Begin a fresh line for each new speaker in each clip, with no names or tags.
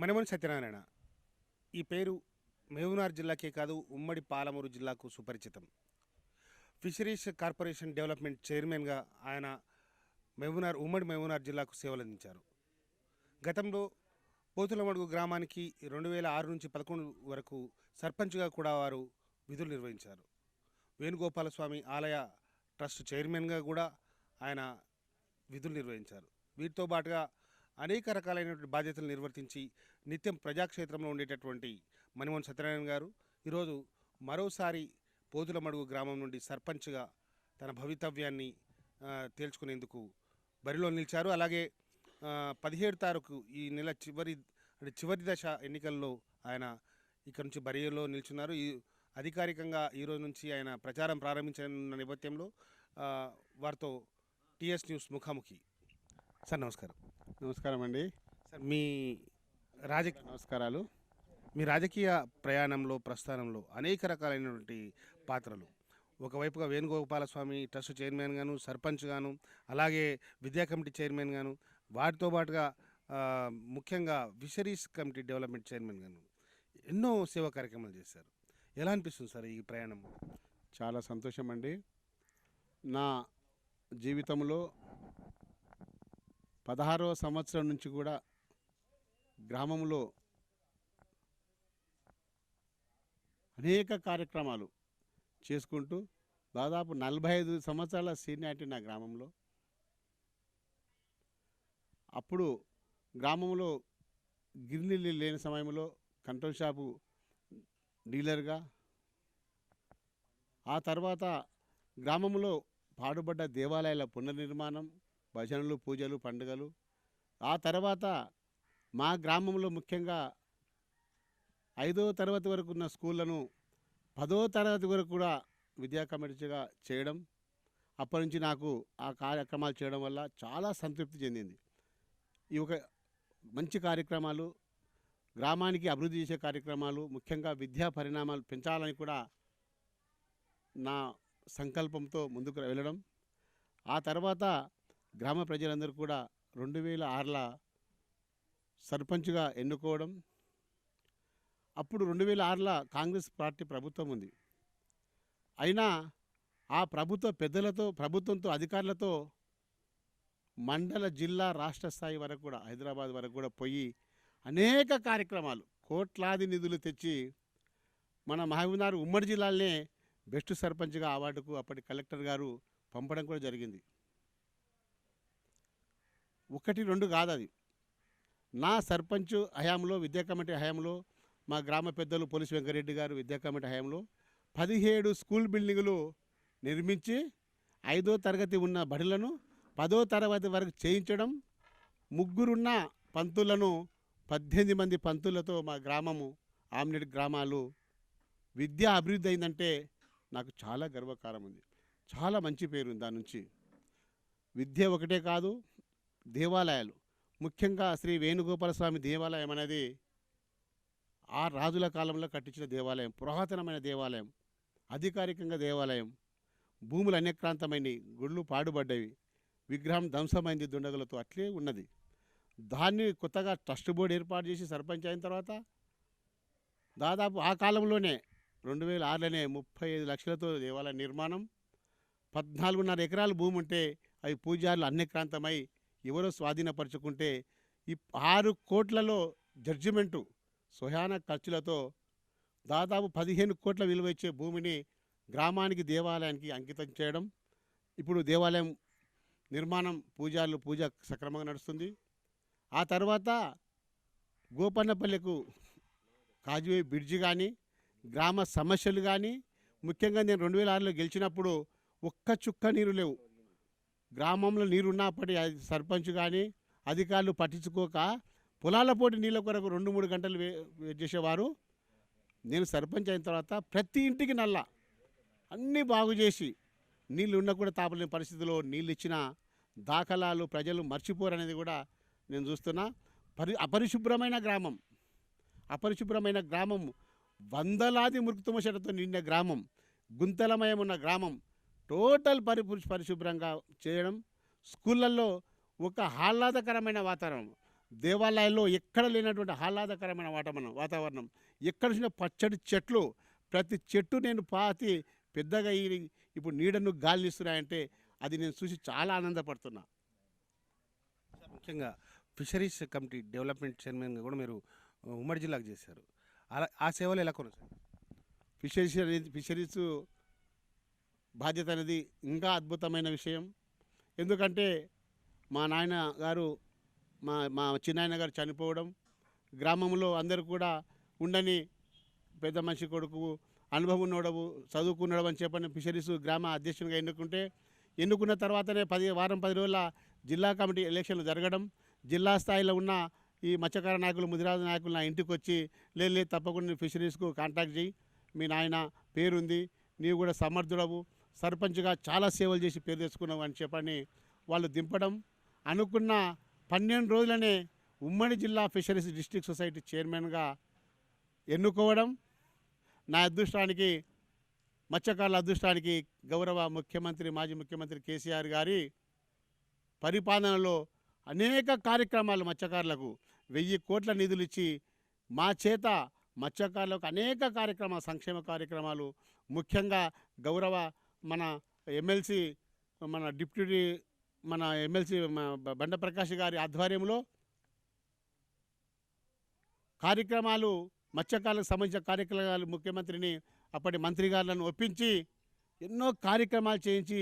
మనమని సత్యనారాయణ. ఈ పేరు మహబూబ్నగర్ జిల్లాకే కాదు ఉమ్మడి పాలమూరు జిల్లాకు సుపరిచితం. ఫిషరీస్ కార్పొరేషన్ డెవలప్మెంట్ చైర్మన్గా ఆయన మహబూబ్నగర్ ఉమ్మడి మహబూబ్నగర్ జిల్లాకు సేవలందించారు. గతంలో పోతులమడుగు గ్రామానికి రెండు వేల ఆరు నుంచి పదకొండు వరకు సర్పంచ్గా కూడా వారు విధులు నిర్వహించారు. వేణుగోపాలస్వామి ఆలయ ట్రస్ట్ చైర్మన్గా కూడా ఆయన విధులు నిర్వహించారు. వీటితో పాటుగా అనేక రకాలైనటువంటి బాధ్యతలు నిర్వర్తించి నిత్యం ప్రజాక్షేత్రంలో ఉండేటటువంటి మణిమోహన్ సత్యనారాయణ గారు ఈరోజు మరోసారి పోతులమడుగు గ్రామం నుండి సర్పంచ్గా తన భవితవ్యాన్ని తేల్చుకునేందుకు బరిలో నిలిచారు. అలాగే పదిహేడు తారీఖు ఈ నెల చివరి అంటే చివరి దశ ఎన్నికల్లో ఆయన ఇక్కడ నుంచి బరిలో నిల్చున్నారు. ఈ అధికారికంగా ఈ రోజు నుంచి ఆయన ప్రచారం ప్రారంభించిన నేపథ్యంలో వారితో టిఎస్ న్యూస్ ముఖాముఖి. సార్ నమస్కారం.
నమస్కారం అండి.
సార్ మీ రాజకీయ
నమస్కారాలు.
మీ రాజకీయ ప్రయాణంలో ప్రస్థానంలో అనేక రకాలైనటువంటి పాత్రలు. ఒకవైపుగా వేణుగోపాల స్వామి ట్రస్ట్ చైర్మన్ గాను సర్పంచ్ గాను అలాగే విద్యా కమిటీ చైర్మన్ గాను వాటితో పాటుగా ముఖ్యంగా ఫిషరీస్ కమిటీ డెవలప్మెంట్ చైర్మన్ గాను ఎన్నో సేవా కార్యక్రమాలు చేశారు. ఎలా అనిపిస్తుంది సార్ ఈ ప్రయాణం?
చాలా సంతోషం అండి. నా జీవితంలో పదహారవ సంవత్సరం నుంచి కూడా గ్రామంలో అనేక కార్యక్రమాలు చేసుకుంటూ దాదాపు నలభై ఐదు సంవత్సరాల సీనియారిటీ నా గ్రామంలో. అప్పుడు గ్రామంలో గిన్నెలు లేని సమయంలో కంట్రోల్ షాపు డీలర్గా ఆ తర్వాత గ్రామంలో పాడుబడ్డ దేవాలయాల పునర్నిర్మాణం భజనలు పూజలు పండుగలు ఆ తర్వాత మా గ్రామంలో ముఖ్యంగా ఐదో తరగతి వరకు ఉన్న స్కూళ్ళను పదో తరగతి వరకు కూడా విద్యా కమిటీగా చేయడం అప్పటి నుంచి నాకు ఆ కార్యక్రమాలు చేయడం వల్ల చాలా సంతృప్తి చెందింది. ఈ ఒక మంచి కార్యక్రమాలు గ్రామానికి అభివృద్ధి చేసే కార్యక్రమాలు ముఖ్యంగా విద్యా పరిణామాలు పెంచాలని కూడా నా సంకల్పంతో ముందుకు వెళ్ళడం. ఆ తర్వాత గ్రామ ప్రజలందరూ కూడా రెండు వేల ఆరులో సర్పంచ్గా ఎన్నుకోవడం. అప్పుడు రెండు వేల ఆరులో కాంగ్రెస్ పార్టీ ప్రభుత్వం ఉంది. అయినా ఆ ప్రభుత్వ పెద్దలతో ప్రభుత్వంతో అధికారులతో మండల జిల్లా రాష్ట్ర స్థాయి వరకు కూడా హైదరాబాద్ వరకు కూడా పోయి అనేక కార్యక్రమాలు కోట్లాది నిధులు తెచ్చి మన మహబూబ్నగర్ ఉమ్మడి జిల్లాలనే బెస్ట్ సర్పంచ్గా అవార్డుకు అప్పటి కలెక్టర్ గారు పంపడం కూడా జరిగింది. ఒకటి రెండు కాదు అది నా సర్పంచ్ హయాంలో విద్యా కమిటీ హయాంలో మా గ్రామ పెద్దలు పోలీస్ వెంకరెడ్డి గారు విద్యా కమిటీ హయాంలో పదిహేడు స్కూల్ బిల్డింగులు నిర్మించి ఐదో తరగతి ఉన్న బడులను పదో తరగతి వరకు చేయించడం ముగ్గురున్న పంతులను పద్దెనిమిది మంది పంతులతో మా గ్రామము ఆమ్నెడ్ గ్రామాలు విద్య అభివృద్ధి అయిందంటే నాకు చాలా గర్వకారం ఉంది చాలా మంచి పేరు ఉంది దాని నుంచి. విద్య ఒకటే కాదు దేవాలయాలు. ముఖ్యంగా శ్రీ వేణుగోపాలస్వామి దేవాలయం అనేది ఆ రాజుల కాలంలో కట్టించిన దేవాలయం పురాతనమైన దేవాలయం అధికారికంగా దేవాలయం. భూములు అన్యక్రాంతమైనవి గుళ్ళు పాడుబడ్డవి విగ్రహం ధ్వంసమైంది దుండగులతో అట్లే ఉన్నది. దాన్ని కొత్తగా ట్రస్ట్ బోర్డు ఏర్పాటు చేసి సర్పంచ్ అయిన తర్వాత దాదాపు ఆ కాలంలోనే రెండు వేల ఆరులోనే ముప్పై ఐదు లక్షలతో దేవాలయ నిర్మాణం పద్నాలుగున్నర ఎకరాల భూమి ఉంటే అవి పూజారులు అన్యక్రాంతమై ఎవరో స్వాధీనపరుచుకుంటే ఈ ఆరు కోట్లలో జడ్జిమెంటు సుహాన ఖర్చులతో దాదాపు పదిహేను కోట్ల విలువ ఇచ్చే భూమిని గ్రామానికి దేవాలయానికి అంకితం చేయడం. ఇప్పుడు దేవాలయం నిర్మాణం పూజారులు పూజ సక్రమంగా నడుస్తుంది. ఆ తర్వాత గోపన్నపల్లెకు కాజువే బ్రిడ్జి కానీ గ్రామ సమస్యలు కానీ ముఖ్యంగా నేను రెండు వేల ఆరులో గెలిచినప్పుడు ఒక్క చుక్క నీరు లేవు. గ్రామంలో నీరున్నప్పటి సర్పంచ్ కానీ అధికారులు పట్టించుకోక పొలాల పోటీ నీళ్ళ కొరకు రెండు మూడు గంటలు వే వెయిట్ చేసేవారు. నేను సర్పంచ్ అయిన తర్వాత ప్రతి ఇంటికి నల్ల. అన్నీ బాగు చేసి నీళ్ళు ఉన్న కూడా తాపలేని పరిస్థితిలో నీళ్ళు ఇచ్చిన దాఖలాలు ప్రజలు మర్చిపోరనేది కూడా నేను చూస్తున్నా. పరి అపరిశుభ్రమైన గ్రామం. అపరిశుభ్రమైన గ్రామం. వందలాది మృక్తుమశలతో నిండిన గ్రామం. గుంతలమయం ఉన్న గ్రామం. టోటల్ పరి పరిశుభ్రంగా చేయడం స్కూళ్ళల్లో ఒక ఆహ్లాదకరమైన వాతావరణం. దేవాలయాల్లో ఎక్కడ లేనటువంటి ఆహ్లాదకరమైన వాతావరణం వాతావరణం. ఎక్కడ చూసిన పచ్చడి చెట్లు. ప్రతి చెట్టు నేను పాతి పెద్దగా ఈ ఇప్పుడు నీడను గాలినిస్తున్నాయంటే అది నేను చూసి చాలా ఆనందపడుతున్నా.
ముఖ్యంగా ఫిషరీస్ కమిటీ డెవలప్మెంట్ చైర్మన్గా కూడా మీరు ఉమ్మడి జిల్లాకు చేశారు. అలా ఆ సేవలు ఎలా కొనసాగాయి?
ఫిషరీస్ అనేది ఫిషరీస్ బాధ్యత అనేది ఇంకా అద్భుతమైన విషయం. ఎందుకంటే మా నాయన గారు మా మా చిన్నాయన గారు చనిపోవడం గ్రామంలో అందరూ కూడా ఉండని పెద్ద మనిషి కొడుకు అనుభవం ఉన్నోడవు చదువుకున్నాడు అని చెప్పని ఫిషరీస్ గ్రామ అధ్యక్షునిగా ఎన్నుకుంటే ఎన్నుకున్న తర్వాతనే పది వారం పది రోజుల జిల్లా కమిటీ ఎలక్షన్లు జరగడం జిల్లా స్థాయిలో ఉన్న ఈ మత్స్యకార నాయకులు ముదిరాజు నాయకులు నా ఇంటికి వచ్చి లేదు లేదు తప్పకుండా ఫిషరీస్కు కాంటాక్ట్ చేయి మీ నాయన పేరుంది నీవు కూడా సమర్థుడవు సర్పంచ్గా చాలా సేవలు చేసి పేరు తెచ్చుకున్నావు అని చెప్పని వాళ్ళు దింపడం అనుకున్న పన్నెండు రోజులనే ఉమ్మడి జిల్లా ఫిషరీస్ డిస్ట్రిక్ట్ సొసైటీ చైర్మన్గా ఎన్నుకోవడం నా అదృష్టానికి మత్స్యకారుల అదృష్టానికి గౌరవ ముఖ్యమంత్రి మాజీ ముఖ్యమంత్రి కేసీఆర్ గారి పరిపాలనలో అనేక కార్యక్రమాలు మత్స్యకారులకు వెయ్యి కోట్ల నిధులు ఇచ్చి మా చేత మత్స్యకారులకు అనేక కార్యక్రమాలు సంక్షేమ కార్యక్రమాలు ముఖ్యంగా గౌరవ మన ఎమ్మెల్సీ మన డిప్యూటీ మన ఎమ్మెల్సీ బండ ప్రకాష్ గారి ఆధ్వర్యంలో కార్యక్రమాలు మత్స్యకారులకు సంబంధించిన కార్యక్రమాలు ముఖ్యమంత్రిని అప్పటి మంత్రి గారులను ఒప్పించి ఎన్నో కార్యక్రమాలు చేయించి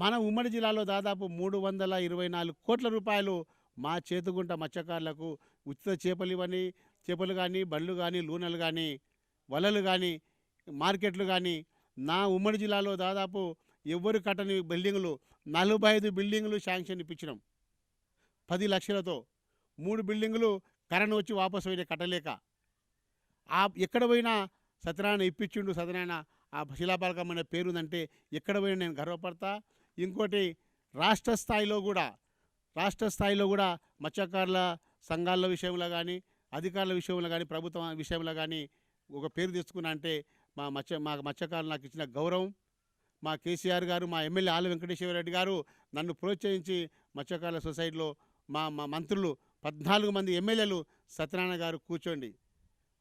మన ఉమ్మడి జిల్లాలో దాదాపు మూడు వందల ఇరవై నాలుగు కోట్ల రూపాయలు మా చేతుగుంట మత్స్యకారులకు ఉచిత చేపలు ఇవ్వని చేపలు కానీ బండ్లు కానీ లూనలు కానీ వలలు కానీ మార్కెట్లు కానీ నా ఉమ్మడి జిల్లాలో దాదాపు ఎవ్వరు కట్టని బిల్డింగులు నలభై ఐదు బిల్డింగులు శాంక్షన్ ఇప్పించినాం. పది లక్షలతో మూడు బిల్డింగులు కరెంట్ వచ్చి వాపసు పోయిన కట్టలేక. ఆ ఎక్కడ పోయినా సత్యనారాయణ ఇప్పించిండు. సత్యనారాయణ ఆ శిలాపాలకం అనే పేరు ఉందంటే ఎక్కడ పోయినా నేను గర్వపడతా. ఇంకోటి రాష్ట్ర స్థాయిలో కూడా రాష్ట్ర స్థాయిలో కూడా మత్స్యకారుల సంఘాల విషయంలో కానీ అధికారుల విషయంలో కానీ ప్రభుత్వం విషయంలో కానీ ఒక పేరు తెచ్చుకున్నా అంటే మా మత్స్య మా మత్స్యకారులు నాకు ఇచ్చిన గౌరవం. మా కేసీఆర్ గారు మా ఎమ్మెల్యే ఆల వెంకటేశ్వర రెడ్డి గారు నన్ను ప్రోత్సహించి మత్స్యకారుల సొసైటీలో మా మా మంత్రులు పద్నాలుగు మంది ఎమ్మెల్యేలు సత్యనారాయణ గారు కూర్చోండి.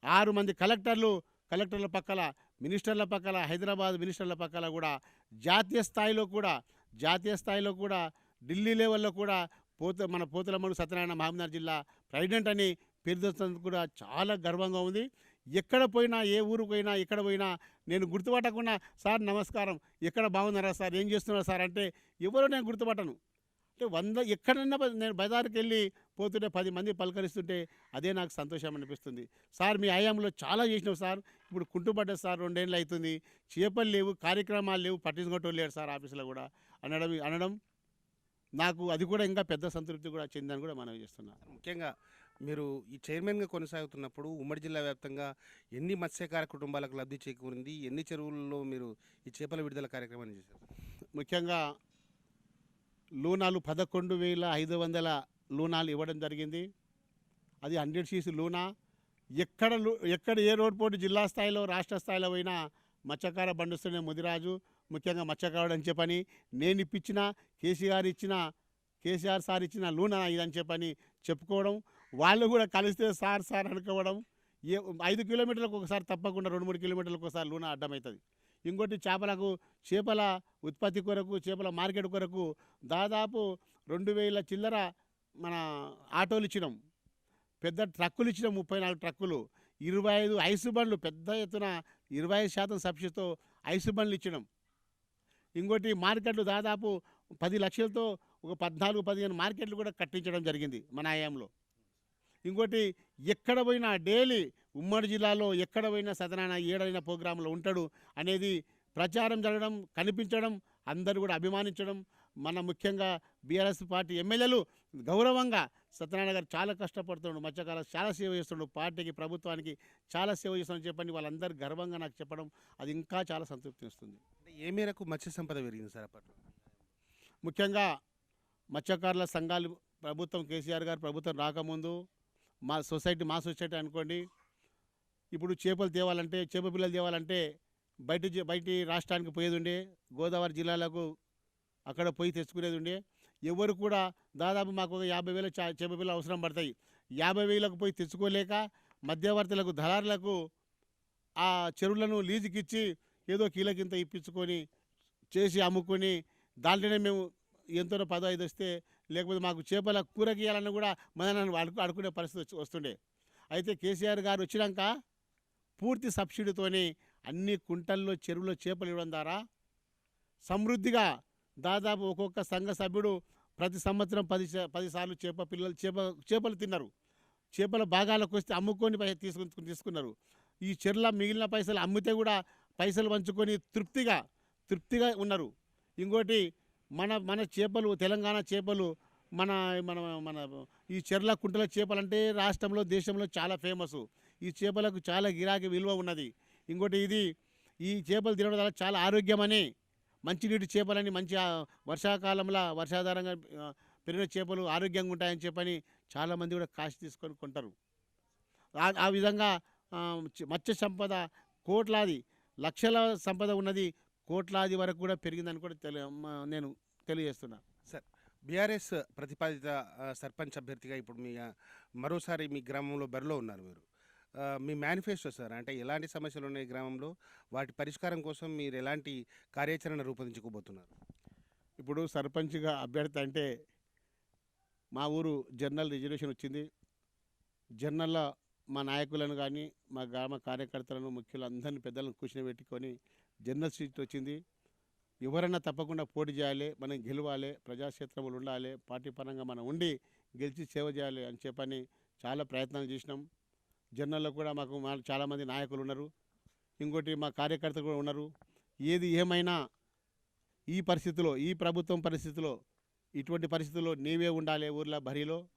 ఆరు మంది కలెక్టర్లు కలెక్టర్ల పక్కల మినిస్టర్ల పక్కల హైదరాబాద్ మినిస్టర్ల పక్కల కూడా జాతీయ స్థాయిలో కూడా జాతీయ స్థాయిలో కూడా ఢిల్లీ లెవెల్లో కూడా పోత మన పోతులమ్మడు సత్యనారాయణ మహబూబ్నగర్ జిల్లా ప్రెసిడెంట్ అని పేరు కూడా చాలా గర్వంగా ఉంది. ఎక్కడ పోయినా ఏ ఊరు పోయినా ఎక్కడ పోయినా నేను గుర్తుపట్టకుండా సార్ నమస్కారం. ఎక్కడ బాగున్నారా సార్? ఏం చేస్తున్నారా సార్? అంటే ఎవరో నేను గుర్తుపట్టను. అంటే వంద ఎక్కడన్నా నేను బజార్కి వెళ్ళి పోతుంటే పది మంది పలకరిస్తుంటే అదే నాకు సంతోషం అనిపిస్తుంది. సార్ మీ ఆయాంలో చాలా చేసినావు సార్. ఇప్పుడు కుంటుపడ్డ సార్ రెండేళ్ళు అవుతుంది చేపలు లేవు కార్యక్రమాలు లేవు పట్టించుకోవటం లేడు సార్ ఆఫీసులో కూడా. అనడం అనడం నాకు అది కూడా ఇంకా పెద్ద సంతృప్తి కూడా చెందని కూడా మనం చేస్తున్నాను
ముఖ్యంగా మీరు ఈ చైర్మన్గా కొనసాగుతున్నప్పుడు ఉమ్మడి జిల్లా వ్యాప్తంగా ఎన్ని మత్స్యకార కుటుంబాలకు లబ్ధి చేకూరింది? ఎన్ని చెరువుల్లో మీరు ఈ చేపల విడుదల కార్యక్రమాన్ని చేశారు?
ముఖ్యంగా లూనాలు పదకొండు వేల ఐదు వందల లూనాలు ఇవ్వడం జరిగింది. అది హండ్రెడ్ సీసీ లూనా. ఎక్కడ ఎక్కడ ఏ రోడ్ పోటీ జిల్లా స్థాయిలో రాష్ట్ర స్థాయిలో పోయినా మత్స్యకార బండిస్తున్న ముదిరాజు. ముఖ్యంగా మత్స్యకారుడు అని చెప్పని నేను ఇప్పించిన కేసీఆర్ ఇచ్చిన కేసీఆర్ సార్ ఇచ్చిన లూనా ఇదని చెప్పని చెప్పుకోవడం వాళ్ళు కూడా కలిస్తే సార్ సార్ అనుకోవడం ఏ ఐదు కిలోమీటర్లకు ఒకసారి తప్పకుండా రెండు మూడు కిలోమీటర్లకు ఒకసారి లూన అడ్డమవుతుంది. ఇంకోటి చేపలకు చేపల ఉత్పత్తి కొరకు చేపల మార్కెట్ కొరకు దాదాపు రెండు వేల చిల్లర మన ఆటోలు ఇచ్చినాం. పెద్ద ట్రక్కులు ఇచ్చినాం ముప్పై నాలుగు ట్రక్కులు. ఇరవై ఐదు ఐసు బండ్లు పెద్ద ఎత్తున ఇరవై ఐదు శాతం సబ్సిడీతో ఐసు బండ్లు ఇచ్చినాం. ఇంకోటి మార్కెట్లు దాదాపు పది లక్షలతో ఒక పద్నాలుగు పదిహేను మార్కెట్లు కూడా కట్టించడం జరిగింది మన హయాంలో ఇంకోటి ఎక్కడ పోయినా డైలీ ఉమ్మడి జిల్లాలో ఎక్కడ పోయినా సత్యనారాయణ ఏడైన ప్రోగ్రాంలో ఉంటాడు అనేది ప్రచారం జరగడం కనిపించడం అందరూ కూడా అభిమానించడం. మన ముఖ్యంగా బీఆర్ఎస్ పార్టీ ఎమ్మెల్యేలు గౌరవంగా సత్యనారాయణ గారు చాలా కష్టపడుతున్నాడు మత్స్యకాల చాలా సేవ చేస్తున్నాడు పార్టీకి ప్రభుత్వానికి చాలా సేవ చేస్తున్నాడు చెప్పని వాళ్ళందరూ గర్వంగా నాకు చెప్పడం అది ఇంకా చాలా సంతృప్తినిస్తుంది
అంటే ఏ మేరకు మత్స్య సంపద పెరిగింది సార్ అప్పట్లో?
ముఖ్యంగా మత్స్యకారుల సంఘాలు ప్రభుత్వం కేసీఆర్ గారు ప్రభుత్వం రాకముందు మా సొసైటీ మా సొసైటీ అనుకోండి. ఇప్పుడు చేపలు తేవాలంటే చేప పిల్లలు తేవాలంటే బయట జి- బయటి రాష్ట్రానికి పోయేది ఉండే గోదావరి జిల్లాలకు అక్కడ పోయి తెచ్చుకునేది ఉండే ఎవరు కూడా దాదాపు మాకు ఒక యాభై వేల చా చేప పిల్లలు అవసరం పడతాయి. యాభై వేలకు పోయి తెచ్చుకోలేక మధ్యవర్తులకు దళారులకు ఆ చెరువులను లీజుకిచ్చి ఏదో కీలకింత ఇప్పించుకొని చేసి అమ్ముకొని దాంట్లోనే మేము ఎంతో పదో ఐదు వస్తే లేకపోతే మాకు చేపల కూర గీయాలన్నా కూడా మన అడుకు అడుకునే పరిస్థితి వస్తుండే. అయితే కేసీఆర్ గారు వచ్చినాక పూర్తి సబ్సిడీతోనే అన్ని కుంటల్లో చెరువులో చేపలు ఇవ్వడం ద్వారా సమృద్ధిగా దాదాపు ఒక్కొక్క సంఘ సభ్యుడు ప్రతి సంవత్సరం పది పదిసార్లు పది సార్లు చేప పిల్లలు చేప చేపలు తిన్నారు. చేపల భాగాలకు వస్తే అమ్ముకొని పై తీసుకుని తీసుకున్నారు. ఈ చెర్ల మిగిలిన పైసలు అమ్మితే కూడా పైసలు పంచుకొని తృప్తిగా తృప్తిగా ఉన్నారు. ఇంకోటి మన మన చేపలు తెలంగాణ చేపలు మన మన మన ఈ చెర్ల కుంటల చేపలు అంటే రాష్ట్రంలో దేశంలో చాలా ఫేమస్. ఈ చేపలకు చాలా గిరాకీ విలువ ఉన్నది. ఇంకోటి ఇది ఈ చేపలు తినడం వల్ల చాలా ఆరోగ్యమని మంచినీటి చేపలని మంచి వర్షాకాలంలో వర్షాధారంగా పెరిగిన చేపలు ఆరోగ్యంగా ఉంటాయని చెప్పని చాలామంది కూడా కాశీ తీసుకొని కొంటారు. ఆ- విధంగా మత్స్య సంపద కోట్లాది లక్షల సంపద ఉన్నది కోట్లాది వరకు కూడా పెరిగిందని కూడా తెలియ నేను తెలియజేస్తున్నా.
బీఆర్ఎస్ ప్రతిపాదిత సర్పంచ్ అభ్యర్థిగా ఇప్పుడు మీ మరోసారి మీ గ్రామంలో బరిలో ఉన్నారు మీరు. మీ మేనిఫెస్టో సార్ అంటే ఎలాంటి సమస్యలు ఉన్నాయి గ్రామంలో? వాటి పరిష్కారం కోసం మీరు ఎలాంటి కార్యాచరణ రూపొందించుకోబోతున్నారు?
ఇప్పుడు సర్పంచ్గా అభ్యర్థి అంటే మా ఊరు జనరల్ రిజర్వేషన్ వచ్చింది. జనరల్లో మా నాయకులను కానీ మా గ్రామ కార్యకర్తలను ముఖ్యులు అందరిని పెద్దలను కూర్చుని పెట్టుకొని జనరల్ సీట్ వచ్చింది. ఎవరన్నా తప్పకుండా పోటీ చేయాలి మనం గెలవాలి ప్రజాక్షేత్రములు ఉండాలి పార్టీ పరంగా మనం ఉండి గెలిచి సేవ చేయాలి అని చెప్పని చాలా ప్రయత్నాలు చేసినాం. జర్నల్లో కూడా మాకు మా చాలామంది నాయకులు ఉన్నారు. ఇంకోటి మా కార్యకర్తలు కూడా ఉన్నారు. ఏది ఏమైనా ఈ పరిస్థితిలో ఈ ప్రభుత్వం పరిస్థితిలో ఇటువంటి పరిస్థితుల్లో నీవే ఉండాలి ఊర్లో బరిలో.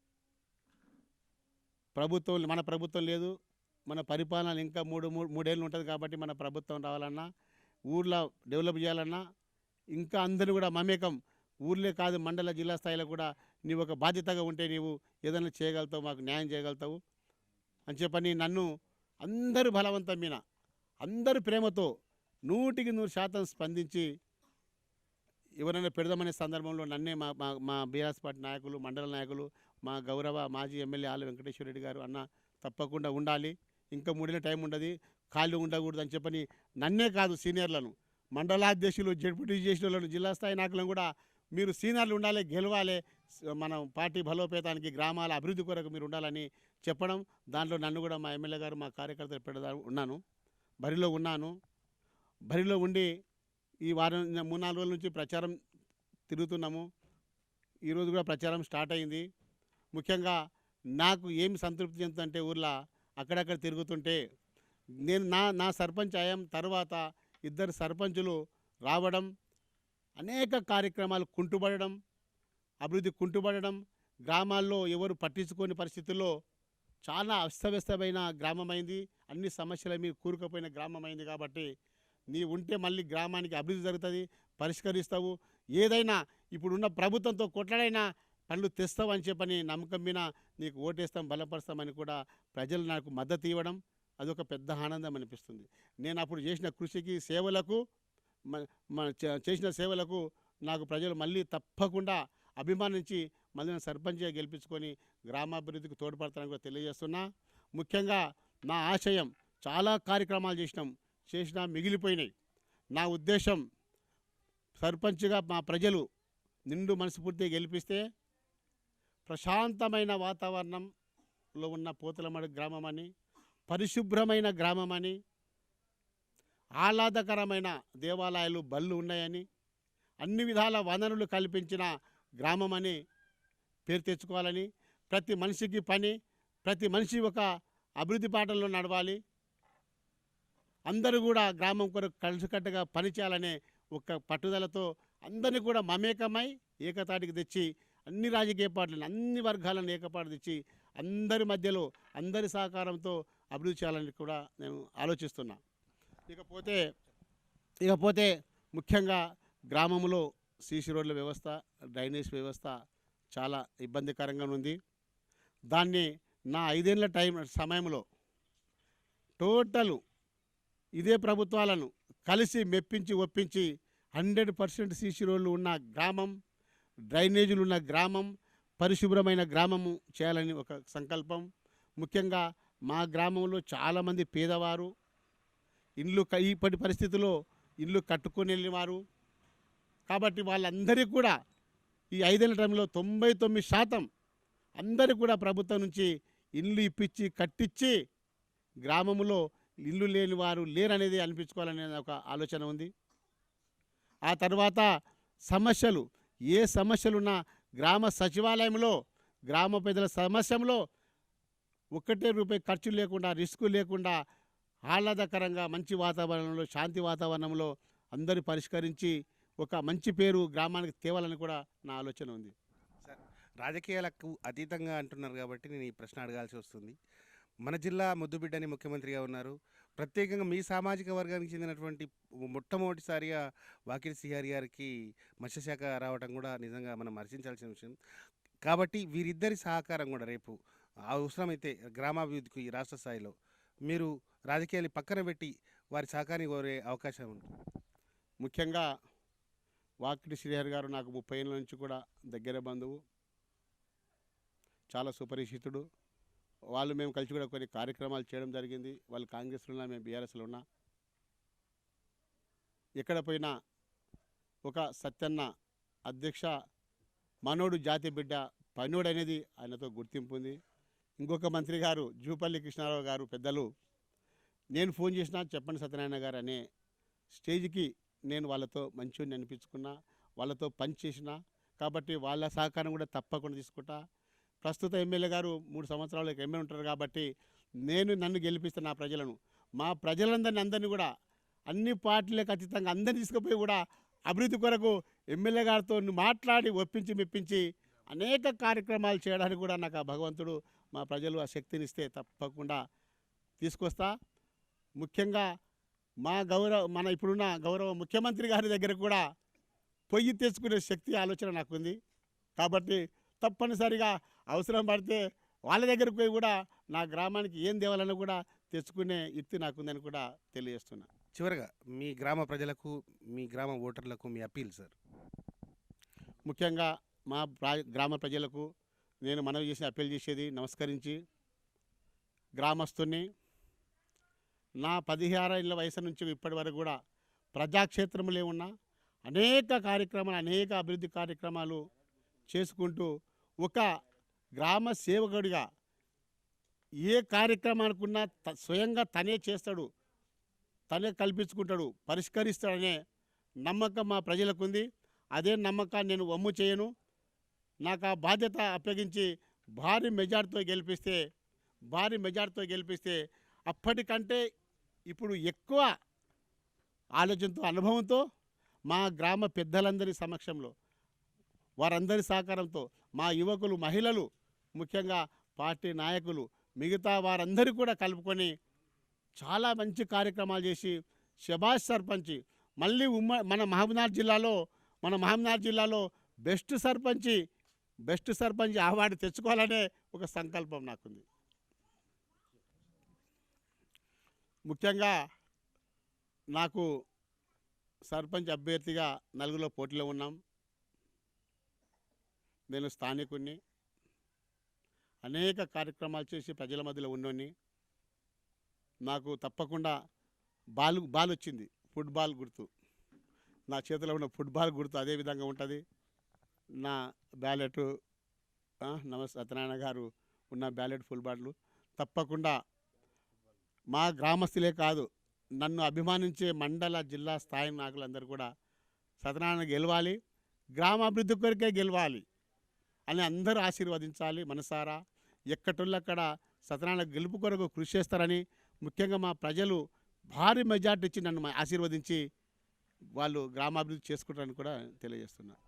ప్రభుత్వం మన ప్రభుత్వం లేదు. మన పరిపాలన ఇంకా మూడు మూడు మూడేళ్ళు ఉంటుంది కాబట్టి మన ప్రభుత్వం రావాలన్నా ఊర్లో డెవలప్ చేయాలన్నా ఇంకా అందరూ కూడా మమేకం. ఊర్లే కాదు మండల జిల్లా స్థాయిలో కూడా నీవు ఒక బాధ్యతగా ఉంటే నీవు ఏదైనా చేయగలుగుతావు మాకు న్యాయం చేయగలుగుతావు అని చెప్పని నన్ను అందరూ బలవంతం మీద అందరూ ప్రేమతో నూటికి నూరు శాతం స్పందించి ఎవరైనా పెడదామనే సందర్భంలో నన్నే మా మా మా బీఆర్ఎస్ పార్టీ నాయకులు మండల నాయకులు మా గౌరవ మాజీ ఎమ్మెల్యే ఆల వెంకటేశ్వర రెడ్డి గారు అన్న తప్పకుండా ఉండాలి. ఇంకా మూడేళ్ళ టైం ఉండదు ఖాళీ ఉండకూడదు అని చెప్పని నన్నే కాదు సీనియర్లను మండలాధ్యక్షులు జడ్పీటీ చేసిన వాళ్ళు జిల్లా స్థాయి నాయకులను కూడా మీరు సీనియర్లు ఉండాలి గెలవాలి మనం పార్టీ బలోపేతానికి గ్రామాల అభివృద్ధి కొరకు మీరు ఉండాలని చెప్పడం దాంట్లో నన్ను కూడా మా ఎమ్మెల్యే గారు మా కార్యకర్తలు పెడదా ఉన్నాను. బరిలో ఉన్నాను. బరిలో ఉండి ఈ వారం మూడు నాలుగు రోజుల నుంచి ప్రచారం తిరుగుతున్నాము. ఈరోజు కూడా ప్రచారం స్టార్ట్ అయింది. ముఖ్యంగా నాకు ఏమి సంతృప్తి చెందుతుందంటే ఊర్లో అక్కడక్కడ తిరుగుతుంటే నేను నా నా సర్పంచ్ అయ్యాం తర్వాత ఇద్దరు సర్పంచులు రావడం అనేక కార్యక్రమాలు కుంటుబడడం అభివృద్ధి కుంటుబడడం గ్రామాల్లో ఎవరు పట్టించుకోని పరిస్థితుల్లో చాలా అస్తవ్యస్తమైన గ్రామమైంది. అన్ని సమస్యల మీద కూరుకుపోయిన గ్రామమైంది కాబట్టి నీ ఉంటే మళ్ళీ గ్రామానికి అభివృద్ధి జరుగుతుంది పరిష్కరిస్తావు. ఏదైనా ఇప్పుడున్న ప్రభుత్వంతో కొట్లాడైనా పనులు తెస్తావు అని చెప్పని నమ్మకం మీద నీకు ఓటేస్తాం బలపరుస్తామని కూడా ప్రజలు నాకు మద్దతు ఇవ్వడం అదొక పెద్ద ఆనందం అనిపిస్తుంది. నేను అప్పుడు చేసిన కృషికి సేవలకు మ- మన చే- చేసిన సేవలకు నాకు ప్రజలు మళ్ళీ తప్పకుండా అభిమానించి మళ్ళీ సర్పంచ్గా గెలిపించుకొని గ్రామాభివృద్ధికి తోడ్పడతానని కూడా తెలియజేస్తున్నా. ముఖ్యంగా నా ఆశయం చాలా కార్యక్రమాలు చేసినాం చేసినా మిగిలిపోయినాయి. నా ఉద్దేశం సర్పంచ్గా మా ప్రజలు నిండు మనస్ఫూర్తిగా గెలిపిస్తే ప్రశాంతమైన వాతావరణంలో ఉన్న పోతలమడు గ్రామం అని పరిశుభ్రమైన గ్రామం అని ఆహ్లాదకరమైన దేవాలయాలు బళ్ళు ఉన్నాయని అన్ని విధాల వనరులు కల్పించిన గ్రామమని పేరు తెచ్చుకోవాలని ప్రతి మనిషికి పని ప్రతి మనిషి ఒక అభివృద్ధి పాటల్లో నడవాలి. అందరూ కూడా గ్రామం కొరకు కలిసికట్టుగా పనిచేయాలనే ఒక పట్టుదలతో అందరినీ కూడా మమేకమై ఏకతాటికి తెచ్చి అన్ని రాజకీయ పార్టీలను అన్ని వర్గాలను ఏకపాటు తెచ్చి అందరి మధ్యలో అందరి సహకారంతో అభివృద్ధి చేయాలని కూడా నేను ఆలోచిస్తున్నా. ఇకపోతే ఇకపోతే ముఖ్యంగా గ్రామంలో సీసీ రోడ్ల వ్యవస్థ డ్రైనేజ్ వ్యవస్థ చాలా ఇబ్బందికరంగా ఉంది. దాన్ని నా ఐదేళ్ళ టైం సమయంలో టోటల్ ఇదే ప్రభుత్వాలను కలిసి మెప్పించి ఒప్పించి హండ్రెడ్ పర్సెంట్ సీసీ రోడ్లు ఉన్న గ్రామం డ్రైనేజీలు ఉన్న గ్రామం పరిశుభ్రమైన గ్రామము చేయాలని ఒక సంకల్పం. ముఖ్యంగా మా గ్రామంలో చాలామంది పేదవారు ఇల్లు ఇప్పటి పరిస్థితుల్లో ఇల్లు కట్టుకొని వెళ్ళినవారు. కాబట్టి వాళ్ళందరికీ కూడా ఈ ఐదేళ్ళ టైంలో తొంభై తొమ్మిది శాతం అందరికీ కూడా ప్రభుత్వం నుంచి ఇల్లు ఇప్పించి కట్టించి గ్రామంలో ఇల్లు లేని వారు లేరనేది అనిపించుకోవాలనే ఒక ఆలోచన ఉంది. ఆ తర్వాత సమస్యలు ఏ సమస్యలున్నా గ్రామ సచివాలయంలో గ్రామ పెద్దల సమస్యలో ఒక్కటే రూపాయి ఖర్చు లేకుండా రిస్క్ లేకుండా ఆహ్లాదకరంగా మంచి వాతావరణంలో శాంతి వాతావరణంలో అందరూ పరిష్కరించి ఒక మంచి పేరు గ్రామానికి తేవాలని కూడా నా ఆలోచన ఉంది.
సార్ రాజకీయాలకు అతీతంగా అంటున్నారు కాబట్టి నేను ఈ ప్రశ్న అడగాల్సి వస్తుంది. మన జిల్లా ముద్దుబిడ్డని ముఖ్యమంత్రిగా ఉన్నారు. ప్రత్యేకంగా మీ సామాజిక వర్గానికి చెందినటువంటి మొట్టమొదటిసారిగా వాకిరి సిఆర్ గారికి మత్స్యశాఖ రావడం కూడా నిజంగా మనం హర్షించాల్సిన విషయం. కాబట్టి వీరిద్దరి సహకారం కూడా రేపు అవసరమైతే గ్రామాభివృద్ధికి ఈ రాష్ట్ర స్థాయిలో మీరు రాజకీయాలు పక్కన పెట్టి వారి సహకారాన్ని కోరే అవకాశం ఉంది.
ముఖ్యంగా వాకిటి శ్రీహరి గారు నాకు ముప్పై ఏళ్ళ నుంచి కూడా దగ్గర బంధువు చాలా సుపరిచితుడు. వాళ్ళు మేము కలిసి కూడా కొన్ని కార్యక్రమాలు చేయడం జరిగింది. వాళ్ళు కాంగ్రెస్లో ఉన్నా మేము బీఆర్ఎస్లో ఉన్నా. ఎక్కడ పోయినా ఒక సత్యన్న అధ్యక్ష మనోడు జాతి బిడ్డ పనోడు అనేది ఆయనతో గుర్తింపు ఉంది. ఇంకొక మంత్రి గారు జూపల్లి కృష్ణారావు గారు పెద్దలు నేను ఫోన్ చేసినా చెప్పండి సత్యనారాయణ గారు అనే స్టేజ్కి నేను వాళ్ళతో మంచిగా అనిపించుకున్నా వాళ్ళతో పనిచేసిన కాబట్టి వాళ్ళ సహకారం కూడా తప్పకుండా తీసుకుంటా. ప్రస్తుత ఎమ్మెల్యే గారు మూడు సంవత్సరాలు ఎమ్మెల్యే ఉంటారు కాబట్టి నేను నన్ను గెలిపిస్తే నా ప్రజలను మా ప్రజలందరినీ అందరినీ కూడా అన్ని పార్టీలకు అతీతంగా అందరినీ తీసుకుపోయి కూడా అభివృద్ధి కొరకు ఎమ్మెల్యే గారితో మాట్లాడి ఒప్పించి మెప్పించి అనేక కార్యక్రమాలు చేయడానికి కూడా నాకు ఆ భగవంతుడు మా ప్రజలు ఆ శక్తినిస్తే తప్పకుండా తీసుకొస్తా. ముఖ్యంగా మా గౌరవ మన ఇప్పుడున్న గౌరవ ముఖ్యమంత్రి గారి దగ్గర కూడా పొయ్యి తెచ్చుకునే శక్తి ఆలోచన నాకుంది. కాబట్టి తప్పనిసరిగా అవసరం పడితే వాళ్ళ దగ్గరకు పోయి కూడా నా గ్రామానికి ఏం దేవాలన్నా కూడా తెచ్చుకునే యుక్తి నాకుందని కూడా తెలియజేస్తున్నా.
చివరగా మీ గ్రామ ప్రజలకు మీ గ్రామ ఓటర్లకు మీ అప్పీల్ సార్.
ముఖ్యంగా మా ప్రా- గ్రామ ప్రజలకు నేను మనవి చేసి అప్పీల్ చేసేది నమస్కరించి గ్రామస్తుని నా పదిహారు వయసు నుంచి ఇప్పటి వరకు కూడా ప్రజాక్షేత్రంలో ఉన్నా అనేక కార్యక్రమాలు అనేక అభివృద్ధి కార్యక్రమాలు చేసుకుంటూ ఒక గ్రామ సేవకుడిగా ఏ కార్యక్రమానికున్నా త- స్వయంగా తనే చేస్తాడు తనే కల్పించుకుంటాడు పరిష్కరిస్తాడనే నమ్మకం మా ప్రజలకు ఉంది. అదే నమ్మకాన్ని నేను వమ్ము చేయను. నాకు ఆ బాధ్యత అప్పగించి భారీ మెజార్టీతో గెలిపిస్తే భారీ మెజార్టీతో గెలిపిస్తే అప్పటికంటే ఇప్పుడు ఎక్కువ ఆలోచనతో అనుభవంతో మా గ్రామ పెద్దలందరి సమక్షంలో వారందరి సహకారంతో మా యువకులు మహిళలు ముఖ్యంగా పార్టీ నాయకులు మిగతా వారందరూ కూడా కలుపుకొని చాలా మంచి కార్యక్రమాలు చేసి శభాష్ సర్పంచ్ మళ్ళీ ఉమ్మ మన మహబూబ్నగర్ జిల్లాలో మన మహబూబ్నగర్ జిల్లాలో బెస్ట్ సర్పంచి బెస్ట్ సర్పంచ్ అవార్డు తెచ్చుకోవాలనే ఒక సంకల్పం నాకుంది. ముఖ్యంగా నాకు సర్పంచ్ అభ్యర్థిగా నలుగులో పోటీలో ఉన్నాం. నేను స్థానికుణ్ణి. అనేక కార్యక్రమాలు చేసి ప్రజల మధ్యలో ఉన్నోని నాకు తప్పకుండా బాల్ బాల్ వచ్చింది. ఫుట్బాల్ గుర్తు. నా చేతిలో ఉన్న ఫుట్బాల్ గుర్తు అదే విధంగా ఉంటుంది. నా బ్యాలెట్ నమస్ సత్యనారాయణ గారు ఉన్న బ్యాలెట్ ఫుల్ బాట్లు. తప్పకుండా మా గ్రామస్తులే కాదు నన్ను అభిమానించే మండల జిల్లా స్థాయి నాయకులందరూ కూడా సత్యనారాయణ గెలవాలి గ్రామాభివృద్ధి కొరకే గెలవాలి అని అందరూ ఆశీర్వదించాలి మనసారా. ఎక్కటోళ్ళక్కడ సత్యనారాయణ గెలుపు కొరకు కృషి చేస్తారని ముఖ్యంగా మా ప్రజలు భారీ మెజార్టీ ఇచ్చి నన్ను ఆశీర్వదించి వాళ్ళు గ్రామాభివృద్ధి చేసుకుంటారని కూడా తెలియజేస్తున్నారు